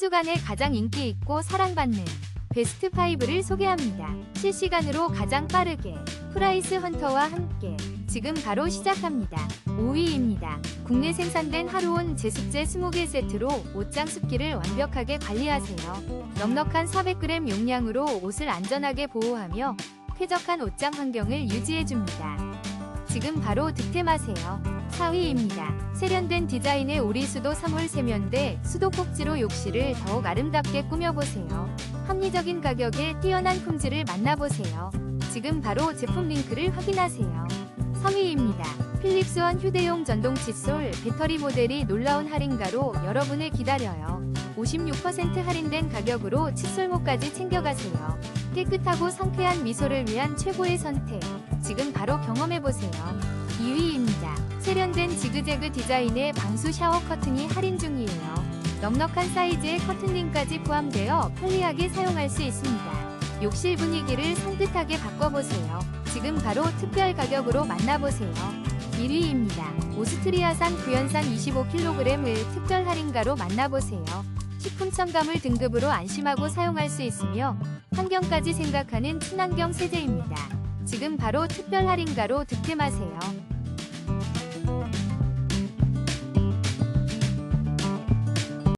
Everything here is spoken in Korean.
주간에 가장 인기 있고 사랑받는 베스트 5를 소개합니다. 실시간으로 가장 빠르게 프라이스 헌터와 함께 지금 바로 시작합니다. 5위입니다. 국내 생산된 하루온 제습제 20개 세트로 옷장 습기를 완벽하게 관리하세요. 넉넉한 400g 용량으로 옷을 안전하게 보호하며 쾌적한 옷장 환경을 유지해줍니다. 지금 바로 득템하세요. 4위입니다. 세련된 디자인의 오리수도 3월 세면대 수도 꼭지로 욕실을 더욱 아름답게 꾸며보세요. 합리적인 가격에 뛰어난 품질을 만나보세요. 지금 바로 제품 링크를 확인하세요. 3위입니다. 필립스원 휴대용 전동 칫솔 배터리 모델이 놀라운 할인가로 여러분을 기다려요. 56% 할인된 가격으로 칫솔모까지 챙겨가세요. 깨끗하고 상쾌한 미소를 위한 최고의 선택. 지금 바로 경험해보세요. 2위입니다. 세련된 지그재그 디자인의 방수 샤워 커튼이 할인 중이에요. 넉넉한 사이즈의 커튼링까지 포함되어 편리하게 사용할 수 있습니다. 욕실 분위기를 산뜻하게 바꿔보세요. 지금 바로 특별 가격으로 만나보세요. 1위입니다. 오스트리아산 구연산 25kg을 특별 할인가로 만나보세요. 식품 첨가물 등급으로 안심하고 사용할 수 있으며 환경까지 생각하는 친환경 세제입니다. 지금 바로 특별 할인가로 득템하세요. you